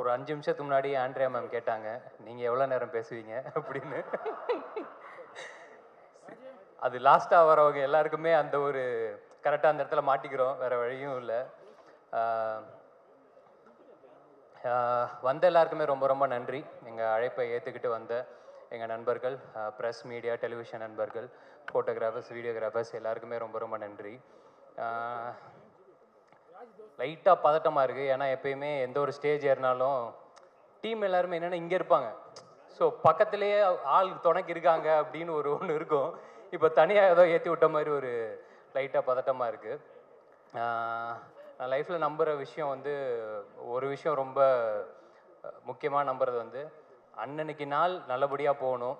ஒரு அஞ்சு நிமிஷத்துக்கு முன்னாடி ஆண்ட்ரியா மேம் கேட்டாங்க நீங்கள் எவ்வளோ நேரம் பேசுவீங்க? அப்படின்னு. அது லாஸ்ட்டாக வரவங்க எல்லாருக்குமே அந்த ஒரு கரெக்டாக அந்த இடத்துல மாட்டிக்கிறோம் வேறு வழியும் இல்லை. வந்த எல்லாருக்குமே ரொம்ப ரொம்ப நன்றி. எங்கள் அழைப்பை ஏற்றுக்கிட்டு வந்த எங்கள் நண்பர்கள் ப்ரெஸ் மீடியா டெலிவிஷன் நண்பர்கள் ஃபோட்டோகிராஃபர்ஸ் வீடியோகிராஃபர்ஸ் எல்லாருக்குமே ரொம்ப ரொம்ப நன்றி. லைட்டாக பதட்டமாக இருக்குது ஏன்னா எப்பயுமே எந்த ஒரு ஸ்டேஜ் ஏறினாலும் டீம் எல்லாருமே என்னென்னா இங்கே இருப்பாங்க. ஸோ பக்கத்துலேயே ஆள் துணைக்கு இருக்காங்க அப்படின்னு ஒரு ஒன்று இருக்கும். இப்போ தனியாக ஏதோ ஏற்றி விட்ட மாதிரி ஒரு லைட்டாக பதட்டமாக இருக்குது நான் லைஃப்பில் நம்புகிற விஷயம் வந்து ஒரு விஷயம் ரொம்ப முக்கியமாக நம்புறது வந்து அன்னன்னைக்கு நாள் நல்லபடியாக போகணும்.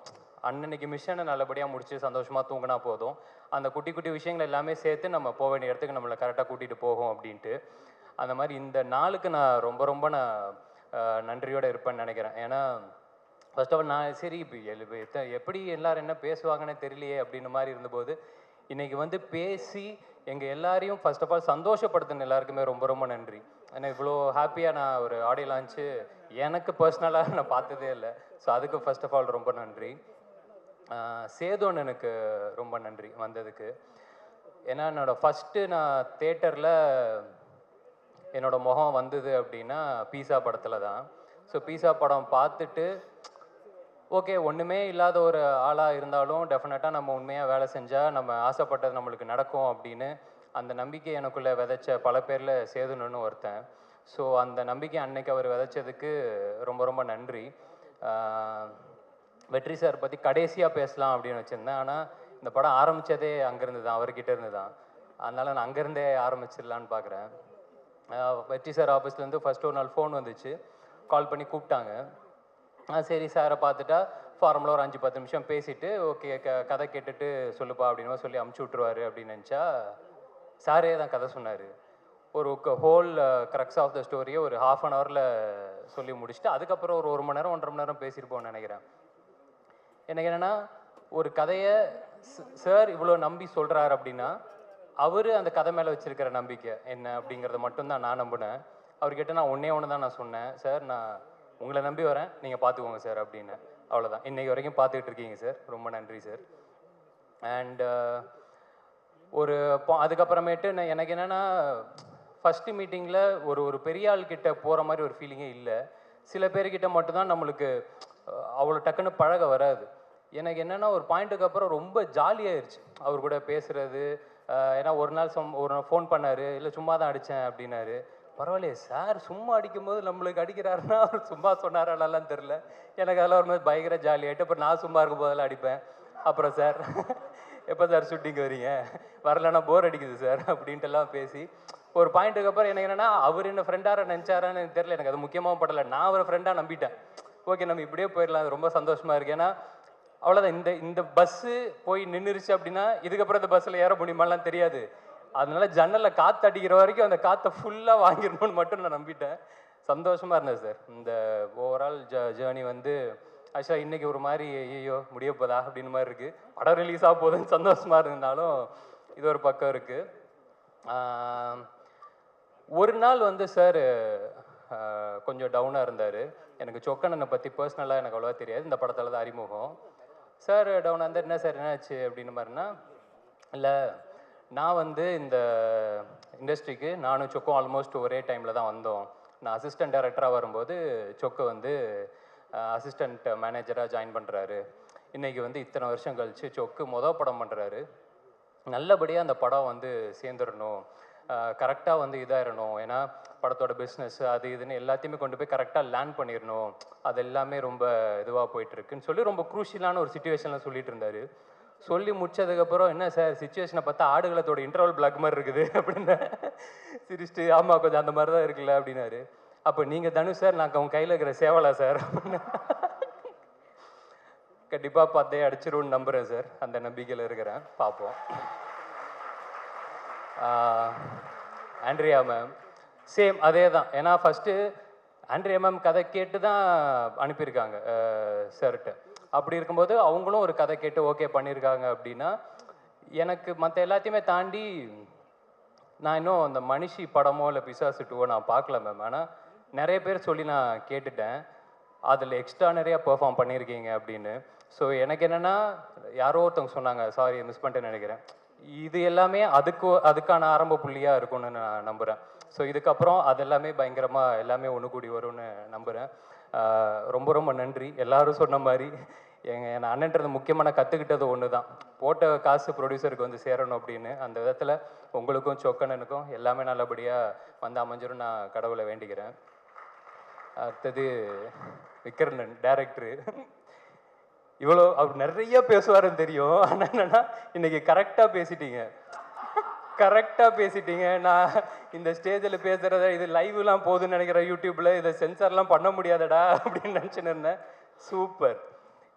அன்னன்னைக்கு மிஷனை நல்லபடியாக முடிச்சு சந்தோஷமாக தூங்கினா போதும். அந்த குட்டி குட்டி விஷயங்கள் எல்லாமே சேர்த்து நம்ம போக வேண்டிய இடத்துக்கு நம்மளை கரெக்டாக கூட்டிகிட்டு போகும் அப்படின்ட்டு. அந்த மாதிரி இந்த நாளுக்கு நான் ரொம்ப ரொம்ப நான் நன்றியோடு இருப்பேன்னு நினைக்கிறேன். ஏன்னா ஃபர்ஸ்ட் ஆஃப் ஆல் நான் சரி இப்போ எழு- எத்த- எப்படி எல்லோரும் என்ன பேசுவாங்கன்னே தெரியலையே அப்படின்னு மாதிரி இருந்தபோது இன்றைக்கி வந்து பேசி எங்கள் எல்லாரையும் ஃபர்ஸ்ட் ஆஃப் ஆல் சந்தோஷப்படுத்தின எல்லாருக்குமே ரொம்ப ரொம்ப நன்றி. ஏன்னா இவ்வளோ ஹாப்பியாக நான் ஒரு ஆடியோ லான்ச்சு எனக்கு பர்சனலாக நான் பார்த்ததே இல்லை. ஸோ அதுக்கு ஃபர்ஸ்ட் ஆஃப் ஆல் ரொம்ப நன்றி. சேதோன் எனக்கு ரொம்ப நன்றி வந்ததுக்கு. ஏன்னா என்னோடய ஃபஸ்ட்டு நான் தேட்டரில் என்னோடய முகம் வந்தது அப்படின்னா பீஸா படத்தில் தான். ஸோ பீஸா படம் பார்த்துட்டு ஓகே ஒன்றுமே இல்லாத ஒரு ஆளாக இருந்தாலும் டெஃபினட்டாக நம்ம உண்மையாக வேலை செஞ்சால் நம்ம ஆசைப்பட்டது நம்மளுக்கு நடக்கும் அப்படின்னு அந்த நம்பிக்கை எனக்குள்ளே விதைச்ச பல பேரில் சேதுனன்னு ஒருத்தன். ஸோ அந்த நம்பிக்கை அன்னைக்கு அவர் விதைச்சதுக்கு ரொம்ப ரொம்ப நன்றி. வெற்றி சார் பற்றி கடைசியாக பேசலாம் அப்படின்னு வச்சுருந்தேன். ஆனால் இந்த படம் ஆரம்பித்ததே அங்கேருந்து தான் அவர்கிட்ட இருந்து தான் அதனால் நான் அங்கேருந்தே ஆரம்பிச்சிடலான்னு பார்க்குறேன் வெற்றி சார் ஆஃபீஸ்லேருந்து ஃபர்ஸ்ட் ஒரு நாள் ஃபோன் வந்துச்சு. கால் பண்ணி கூப்பிட்டாங்க. ஆ சரி சாரை பார்த்துட்டா ஃபார்மலாக ஒரு அஞ்சு பத்து நிமிஷம் பேசிவிட்டு ஓகே க கதை கேட்டுட்டு சொல்லுப்பா அப்படின்னு சொல்லி அமுச்சு விட்ருவாரு அப்படின்னு நினச்சா சாரே தான் கதை சொன்னார். ஒரு ஹோல் கரெக்ஸ் ஆஃப் த ஸ்டோரியை ஒரு ஹாஃப் அன் ஹவரில் சொல்லி முடிச்சுட்டு அதுக்கப்புறம் ஒரு ஒரு மணி நேரம் ஒன்றரை மணி நேரம் பேசியிருப்போம்னு நினைக்கிறேன். எனக்கு என்னென்னா ஒரு கதையை சார் இவ்வளோ நம்பி சொல்கிறாரு அப்படின்னா அவர் அந்த கதை மேலே வச்சிருக்கிற நம்பிக்கை என்ன அப்படிங்கிறத மட்டும்தான் நான் நம்பினேன். அவர்கிட்ட நான் ஒன்றே ஒன்று தான் நான் சொன்னேன். சார் நான் உங்களை நம்பி வரேன். நீங்கள் பார்த்துக்கோங்க சார் அப்படின்னு. அவ்வளோதான் இன்னைக்கு வரைக்கும் பார்த்துக்கிட்டு இருக்கீங்க சார். ரொம்ப நன்றி சார். அண்ட் ஒரு அதுக்கப்புறமேட்டு நான் எனக்கு என்னென்னா ஃபஸ்ட்டு மீட்டிங்கில் ஒரு ஒரு பெரிய ஆள்கிட்ட போகிற மாதிரி ஒரு ஃபீலிங்கே இல்லை. சில பேர்கிட்ட மட்டும்தான் நம்மளுக்கு அவ்வளோ டக்குன்னு பழக வராது. எனக்கு என்னென்னா ஒரு பாயிண்ட்டுக்கு அப்புறம் ரொம்ப ஜாலியாயிருச்சு அவர் கூட பேசுகிறது ஏன்னா ஒரு நாள் சும் ஒரு நாள் ஃபோன் பண்ணார் இல்லை சும்மா தான் அடித்தேன் அப்படின்னாரு. பரவாயில்லையே சார் சும்மா அடிக்கும்போது நம்மளுக்கு அடிக்கிறாருன்னா அவர் சும்மா சொன்னாராலாம் தெரில எனக்கு அதெல்லாம் ஒரு மாதிரி பயங்கர ஜாலியாகிட்டு அப்புறம் நான் சும்மா இருக்கும் போதெல்லாம் அடிப்பேன். அப்புறம் சார் எப்போ சார் ஷூட்டிங் வரீங்க? வரலன்னா போர் அடிக்குது சார் அப்படின்ட்டு எல்லாம் பேசி ஒரு பாயிண்ட்டுக்கு அப்புறம் எனக்கு என்னென்னா அவர் என்ன ஃப்ரெண்டாக நினச்சாரான்னு எனக்கு தெரியல. எனக்கு அது முக்கியமாக படல. நான் அவரை ஃப்ரெண்டாக நம்பிட்டேன். ஓகே நம்ம இப்படியே போயிடலாம். அது ரொம்ப சந்தோஷமாக இருக்கு. ஏன்னா அவ்வளோதான் இந்த இந்த பஸ்ஸு போய் நின்றுருச்சு அப்படின்னா இதுக்கப்புறம் இந்த பஸ்ஸில் ஏற முடியுமாலாம் தெரியாது. அதனால ஜன்னலில் காற்று அடிக்கிற வரைக்கும் அந்த காற்றை ஃபுல்லாக வாங்கிடணும்னு மட்டும் நான் நம்பிட்டேன். சந்தோஷமாக இருந்தது சார் இந்த ஓவரால் ஜ ஜேர்னி வந்து ஆக்சுவலாக இன்றைக்கி ஒரு மாதிரி ஐயோ முடிய போதா அப்படின்னு மாதிரி இருக்குது படம் ரிலீஸ் ஆக போகுதுன்னு சந்தோஷமாக இருந்தாலும் இது ஒரு பக்கம் இருக்குது ஒரு நாள் வந்து சார் கொஞ்சம் டவுனாக இருந்தார். எனக்கு சொக்கண்ணனை பற்றி பர்சனலாக எனக்கு அவ்வளோவா தெரியாது. இந்த படத்தில் தான் அறிமுகம். சார் டவுனாக இருந்தார் என்ன சார் என்னாச்சு அப்படின்னு மாதிரினா இல்லை நான் வந்து இந்த இண்டஸ்ட்ரிக்கு நானும் சொக்கும் ஆல்மோஸ்ட் ஒரே டைமில் தான் வந்தோம். நான் அசிஸ்டன்ட் டைரக்டராக வரும்போது சொக்கு வந்து அசிஸ்டண்ட் மேனேஜராக ஜாயின் பண்ணுறாரு இன்றைக்கி வந்து இத்தனை வருஷம் கழிச்சு சொக்கு மொதல் படம் பண்ணுறாரு நல்லபடியாக அந்த படம் வந்து சேர்ந்துடணும் கரெக்டாக வந்து இதாயிடணும் ஏன்னா படத்தோட பிஸ்னஸ் அது இதுன்னு எல்லாத்தையுமே கொண்டு போய் கரெக்டாக லேண்ட் பண்ணிடணும் அது எல்லாமே ரொம்ப இதுவாக போயிட்டு இருக்குன்னு சொல்லி ரொம்ப குரூஷியலான ஒரு சுச்சுவேஷனில் சொல்லிட்டு இருந்தாரு. சொல்லி முடிச்சதுக்கப்புறம் என்ன சார் சுச்சுவேஷனை பார்த்தா ஆடுகளத்தோட இன்டர்வல் பிளாக் மாதிரி இருக்குது அப்படின்னு சிரிச்சிட்டு ஆமாம் கொஞ்சம் அந்த மாதிரி தான் இருக்குல்ல அப்படின்னாரு. அப்போ நீங்கள் தனுஷ் சார் நான் உங்கள் கையில் இருக்கிற சேவலா சார் அப்படின்னு. கண்டிப்பாக பார்த்தே அடிச்சிருவோன்னு நம்புகிறேன் சார் அந்த நம்பிக்கையில் இருக்கிறேன். பார்ப்போம். ஆண்ட்ரியா மேம் சேம் அதே தான் ஏன்னா ஃபஸ்ட்டு ஆண்ட்ரியா மேம் கதை கேட்டு தான் அனுப்பியிருக்காங்க சார்கிட்ட அப்படி இருக்கும்போது அவங்களும் ஒரு கதை கேட்டு ஓகே பண்ணியிருக்காங்க அப்படின்னா எனக்கு மற்ற எல்லாத்தையுமே தாண்டி நான் இன்னும் அந்த மனுஷி படமோ இல்லை பிசாசு டூவோ நான் பார்க்கல மேம் ஆனால் நிறைய பேர் சொல்லி நான் கேட்டுட்டேன். அதில் எக்ஸ்ட்ரா நிறையா பெர்ஃபார்ம் பண்ணியிருக்கீங்க அப்படின்னு. ஸோ எனக்கு என்னென்னா யாரோ ஒருத்தவங்க சொன்னாங்க சாரி மிஸ் பண்ணிட்டேன்னு நினைக்கிறேன். இது எல்லாமே அதுக்கு அதுக்கான ஆரம்ப புள்ளியாக இருக்கும்னு நான் நம்புகிறேன் ஸோ இதுக்கப்புறம் அது எல்லாமே பயங்கரமாக எல்லாமே ஒன்று கூடி வரும்னு நம்புகிறேன் ரொம்ப ரொம்ப நன்றி. எல்லாரும் சொன்ன மாதிரி எங்கள் என் அண்ணன்றது முக்கியமான கற்றுக்கிட்டது ஒன்று தான் போட்ட காசு ப்ரொடியூசருக்கு வந்து சேரணும் அப்படின்னு. அந்த விதத்தில் உங்களுக்கும் சொக்கனனுக்கும் எல்லாமே நல்லபடியாக வந்து அமைஞ்சிரும் நான் கடவுளை வேண்டிக்கிறேன். அடுத்தது விக்ரணன் டேரக்டரு இவ்வளோ அவர் நிறைய பேசுவாருன்னு தெரியும். ஆனால் என்னென்னா இன்றைக்கி கரெக்டாக பேசிட்டீங்க. கரெக்டாக பேசிட்டீங்க. நான் இந்த ஸ்டேஜில் பேசுகிறத இது லைவ்லாம் போகுதுன்னு நினைக்கிறேன் யூடியூப்பில் இதை சென்சார்லாம் பண்ண முடியாதடா அப்படின்னு நினச்சின்னு இருந்தேன். சூப்பர்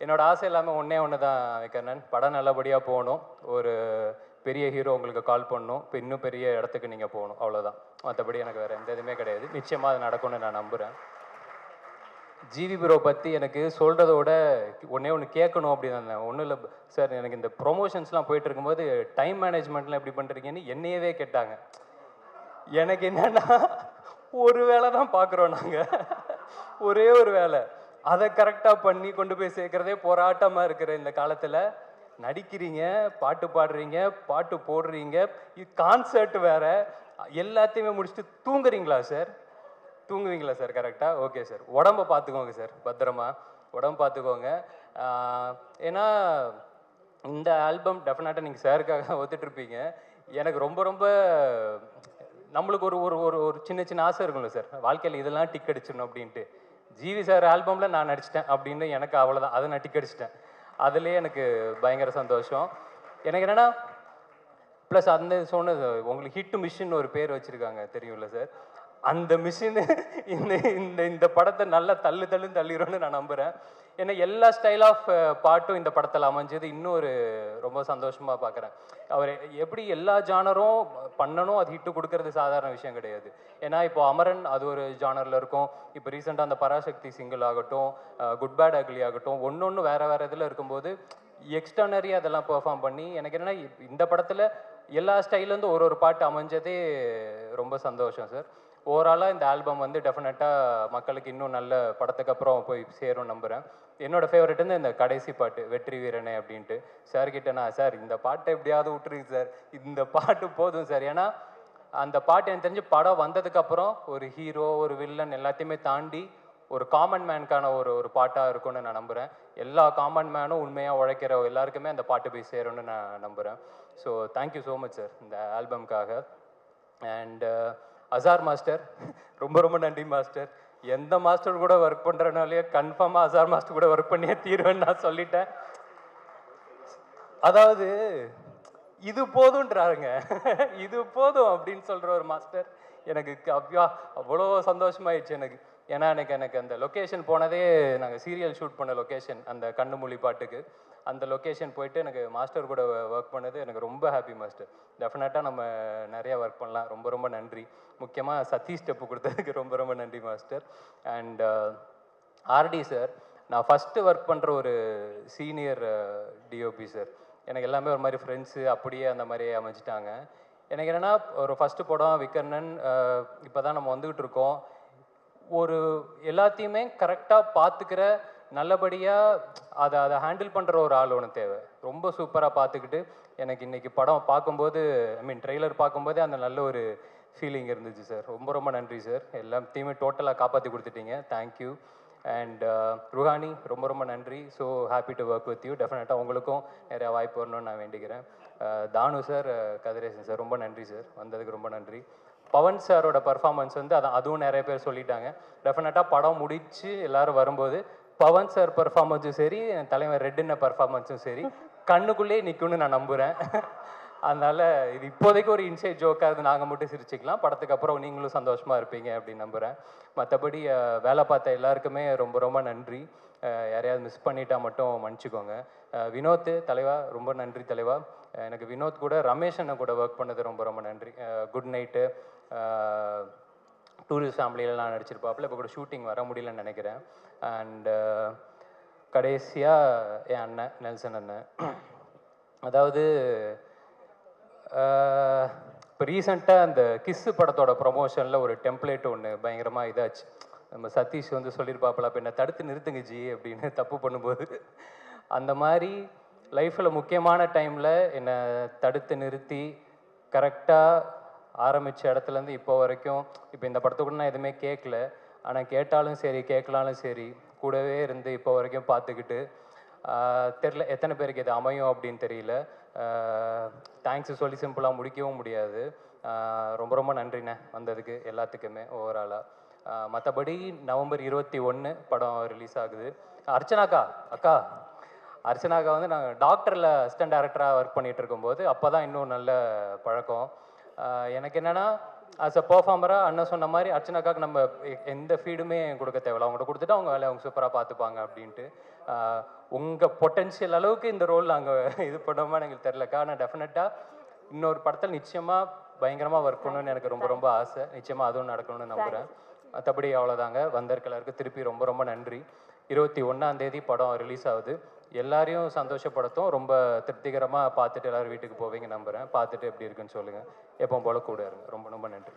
என்னோட ஆசை இல்லாமல் ஒன்றே ஒன்று தான் வைக்கிறேன் படம் நல்லபடியாக போகணும். ஒரு பெரிய ஹீரோ உங்களுக்கு கால் பண்ணணும் இப்போ இன்னும் பெரிய இடத்துக்கு நீங்கள் போகணும். அவ்வளோதான் மற்றபடி எனக்கு வேறு எந்த இதுவுமே கிடையாது. நிச்சயமாக அது நடக்கும்னு நான் நம்புகிறேன் ஜிவி ப்ரோ பற்றி எனக்கு சொல்கிறத விட ஒன்றே ஒன்று கேட்கணும் அப்படின்னு இருந்தேன். ஒன்றும் இல்லை சார் எனக்கு இந்த ப்ரொமோஷன்ஸ்லாம் போயிட்டு இருக்கும்போது டைம் மேனேஜ்மெண்ட்லாம் எப்படி பண்ணுறீங்கன்னு என்னையவே கேட்டாங்க. எனக்கு என்னன்னா ஒரு வேலை தான் பார்க்குறோம் நாங்கள் ஒரே ஒரு வேலை. அதை கரெக்டாக பண்ணி கொண்டு போய் சேர்க்குறதே போராட்டமாக இருக்கிற இந்த காலத்தில். நடிக்கிறீங்க பாட்டு பாடுறீங்க பாட்டு போடுறீங்க. கான்சர்ட் வேற. எல்லாத்தையுமே முடிச்சுட்டு தூங்குறீங்களா சார் தூங்குவீங்களா சார் கரெக்டாக ஓகே சார் உடம்ப பார்த்துக்கோங்க சார் பத்திரமா. உடம்பு பார்த்துக்கோங்க ஏன்னா இந்த ஆல்பம் டெஃபினட்டாக நீங்கள் சாருக்காக ஒத்துட்ருப்பீங்க எனக்கு ரொம்ப ரொம்ப நம்மளுக்கு ஒரு ஒரு ஒரு ஒரு சின்ன சின்ன ஆசை இருக்கும்ல சார் வாழ்க்கையில் இதெல்லாம் டிக் அடிச்சிடணும் அப்படின்ட்டு. ஜிவி சார் ஆல்பமில் நான் நடிச்சிட்டேன் அப்படின்னு எனக்கு அவ்வளோதான் அதை நான் டிக் அடிச்சிட்டேன். அதுலேயே எனக்கு பயங்கர சந்தோஷம். எனக்கு என்னென்னா ப்ளஸ் அந்த சொன்னது உங்களுக்கு ஹிட் மிஷின் ஒரு பேர் வச்சுருக்காங்க தெரியும்ல சார் அந்த மிஷின் இந்த இந்த இந்த படத்தை நல்லா தள்ளு தள்ளுன்னு தள்ளிடும்னு நான் நம்புகிறேன் ஏன்னா எல்லா ஸ்டைல் ஆஃப் பாட்டும் இந்த படத்தில் அமைஞ்சது. இன்னும் ஒரு ரொம்ப சந்தோஷமாக பார்க்குறேன் அவர் எப்படி எல்லா ஜானரும் பண்ணணும் அது ஹிட்டு கொடுக்கறது சாதாரண விஷயம் கிடையாது. ஏன்னா இப்போ அமரன் அது ஒரு ஜானரில் இருக்கும். இப்போ ரீசெண்டாக அந்த பராசக்தி சிங்கிள் ஆகட்டும் குட் பேட் அக்லி ஆகட்டும் ஒன்று ஒன்று வேறு வேறு இதில் இருக்கும்போது எக்ஸ்டர்னரி அதெல்லாம் பெர்ஃபார்ம் பண்ணி எனக்கு என்னென்னா இந்த படத்தில் எல்லா ஸ்டைல்லேருந்து ஒரு ஒரு பாட்டு அமைஞ்சதே ரொம்ப சந்தோஷம் சார் ஓவராலாக இந்த ஆல்பம் வந்து டெஃபினட்டாக மக்களுக்கு இன்னும் நல்ல படத்துக்கு அப்புறம் போய் சேரும் நம்புகிறேன் என்னோட ஃபேவரட் வந்து இந்த கடைசி பாட்டு வெற்றி வீரனே அப்படின்ட்டு. சார் கிட்ட நான் சார் இந்த பாட்டை எப்படியாவது விட்டுருங்க சார் இந்த பாட்டு போதும் சார் ஏன்னா அந்த பாட்டு எனக்கு தெரிஞ்சு படம் வந்ததுக்கப்புறம் ஒரு ஹீரோ ஒரு வில்லன் எல்லாத்தையுமே தாண்டி ஒரு காமன் மேனுக்கான ஒரு ஒரு பாட்டாக இருக்கும்னு நான் நம்புகிறேன் எல்லா காமன் மேனும் உண்மையாக உழைக்கிற எல்லாருக்குமே அந்த பாட்டு போய் சேரும்னு நான் நம்புகிறேன் so thank you so much sir இந்த ஆல்பம்காக அண்டு அசார் மாஸ்டர் ரொம்ப ரொம்ப நன்றி மாஸ்டர் எந்த மாஸ்டர் கூட ஒர்க் பண்ணுறனாலேயே கன்ஃபார்மாக அசார் மாஸ்டர் கூட ஒர்க் பண்ணியே தீருவேன்னு நான் சொல்லிட்டேன். அதாவது இது போதுன்றாருங்க. இது போதும் அப்படின்னு சொல்கிற ஒரு மாஸ்டர் எனக்கு க- அவ்யா அவ்வளோ சந்தோஷமாயிடுச்சு எனக்கு. ஏன்னா எனக்கு எனக்கு அந்த லொக்கேஷன் போனதே நாங்கள் சீரியல் ஷூட் பண்ண லொக்கேஷன் அந்த கண்ணுமொழி பாட்டுக்கு. அந்த லொக்கேஷன் போயிட்டு எனக்கு மாஸ்டர் கூட ஒர்க் பண்ணது எனக்கு ரொம்ப ஹாப்பி மாஸ்டர் டெஃபினட்டாக நம்ம நிறையா ஒர்க் பண்ணலாம். ரொம்ப ரொம்ப நன்றி. முக்கியமாக சதீஷ் ஸ்டெப்பு கொடுத்ததுக்கு ரொம்ப ரொம்ப நன்றி மாஸ்டர் அண்ட் ஆர்டி சார் நான் ஃபஸ்ட்டு ஒர்க் பண்ணுற ஒரு சீனியர் டிஓபி சார் எனக்கு எல்லாமே ஒரு மாதிரி ஃப்ரெண்ட்ஸு அப்படியே அந்த மாதிரி அமைச்சிட்டாங்க எனக்கு என்னென்னா ஒரு ஃபஸ்ட்டு படம் விக்கர்ணன் uh, இப்போ தான் நம்ம வந்துக்கிட்டு இருக்கோம். ஒரு எல்லாத்தையுமே கரெக்டாக பார்த்துக்கிற நல்லபடியாக அதை அதை ஹேண்டில் பண்ணுற ஒரு ஆள் ஒன்று தேவை. ரொம்ப சூப்பராக பார்த்துக்கிட்டு எனக்கு இன்றைக்கி படம் பார்க்கும்போது ஐ மீன் ட்ரெய்லர் பார்க்கும்போதே அந்த நல்ல ஒரு ஃபீலிங் இருந்துச்சு சார் ரொம்ப ரொம்ப நன்றி சார் எல்லாத்தையுமே டோட்டலாக காப்பாற்றி கொடுத்துட்டீங்க. தேங்க்யூ அண்ட் uh, ருஹானி ரொம்ப ரொம்ப நன்றி. So happy to work with you டெஃபினட்டாக உங்களுக்கும் நிறையா வாய்ப்பு வரணும்னு நான் வேண்டிக்கிறேன். Uh, தானு சார் uh, கதிரேசன் சார் ரொம்ப நன்றி சார் வந்ததுக்கு ரொம்ப நன்றி. பவன் சாரோட பர்ஃபார்மன்ஸ் வந்து அதான் அதுவும் நிறைய பேர் சொல்லிட்டாங்க. டெஃபினட்டாக படம் முடித்து எல்லோரும் வரும்போது பவன் சார் பர்ஃபார்மன்ஸும் சரி என் தலைவர் ரெட்டின பர்ஃபார்மன்ஸும் சரி கண்ணுக்குள்ளேயே நிற்கும்னு நான் நம்புகிறேன் அதனால் இது இப்போதைக்கு ஒரு இன்சைட் ஜோக்காக இருந்து நாங்கள் மட்டும் சிரிச்சுக்கலாம். படத்துக்கு அப்புறம் நீங்களும் சந்தோஷமாக இருப்பீங்க அப்படின்னு நம்புகிறேன் மற்றபடி வேலை பார்த்த எல்லாருக்குமே ரொம்ப ரொம்ப நன்றி. யாரையாவது மிஸ் பண்ணிட்டா மட்டும் மன்னிச்சுக்கோங்க. வினோத் தலைவா ரொம்ப நன்றி தலைவா. எனக்கு வினோத் கூட ரமேஷ் அண்ணன் கூட ஒர்க் பண்ணது ரொம்ப ரொம்ப நன்றி. குட் நைட்டு டூரிஸ்ட் ஃபேமிலியிலலாம் நடிச்சிருப்பாப்புல. இப்போ கூட ஷூட்டிங் வர முடியலன்னு நினைக்கிறேன். அண்டு uh, கடைசியாக என் அண்ணன் நெல்சன் அண்ணன். அதாவது uh, இப்போ ரீசெண்டாக அந்த கிஸ்ஸு படத்தோட ப்ரொமோஷனில் ஒரு டெம்ப்ளேட் ஒன்று பயங்கரமாக இதாச்சு. நம்ம சதீஷ் வந்து சொல்லியிருப்பாப்பில் அப்போ என்னை தடுத்து நிறுத்துங்க ஜி அப்படின்னு தப்பு பண்ணும்போது. அந்த மாதிரி லைஃப்பில் முக்கியமான டைமில் என்னை தடுத்து நிறுத்தி கரெக்டாக ஆரம்பித்த இடத்துலேருந்து இப்போ வரைக்கும் இப்போ இந்த படத்தை கூட நான் எதுவுமே கேட்கல. ஆனால் கேட்டாலும் சரி கேட்கலாலும் சரி கூடவே இருந்து இப்போ வரைக்கும் பார்த்துக்கிட்டு தெரில எத்தனை பேருக்கு இது அமையும் அப்படின்னு தெரியல. தேங்க்ஸ் சொல்லி சிம்பிளாக முடிக்கவும் முடியாது. ரொம்ப ரொம்ப நன்றிண்ணே வந்ததுக்கு எல்லாத்துக்குமே ஓவராலாக மற்றபடி நவம்பர் இருபத்தி ஒன்று படம் ரிலீஸ் ஆகுது. அர்ச்சனாக்கா அக்கா அர்ச்சனாக்கா வந்து நாங்கள் டாக்டரில் அசிஸ்டன்ட் டேரக்டராக ஒர்க் பண்ணிகிட்டு இருக்கும்போது அப்போ தான் இன்னும் நல்ல பழக்கம். எனக்கு என்னென்னா ஆஸ் அ பர்ஃபார்மராக அண்ணன் சொன்ன மாதிரி அர்ச்சனாக்காக நம்ம எ- எந்த ஃபீடுமே கொடுக்க தேவையில்ல. அவங்கள்ட்ட கொடுத்துட்டு அவங்க வேலையை அவங்க சூப்பராக பார்த்துப்பாங்க அப்படின்ட்டு. உங்கள் பொட்டென்ஷியல் அளவுக்கு இந்த ரோல் நாங்கள் இது பண்ணோமா எங்களுக்கு தெரிலக்கா ஆனால் டெஃபினட்டாக இன்னொரு படத்தில் நிச்சயமாக பயங்கரமாக ஒர்க் பண்ணணும்னு எனக்கு ரொம்ப ரொம்ப ஆசை. நிச்சயமாக அதுவும் நடக்கணும்னு நம்புகிறேன் மற்றபடி அவ்வளோதாங்க வந்திருக்கலருக்கு திருப்பி ரொம்ப ரொம்ப நன்றி. இருபத்தி ஒன்றாம் தேதி படம் ரிலீஸ் ஆகுது. எல்லாரையும் சந்தோஷப்படுத்தும். ரொம்ப திருப்திகரமாக பார்த்துட்டு எல்லாரும் வீட்டுக்கு போவீங்க நம்புகிறேன் பார்த்துட்டு எப்படி இருக்குன்னு சொல்லுங்கள் எப்போ போல கூட இருங்க. ரொம்ப ரொம்ப நன்றி.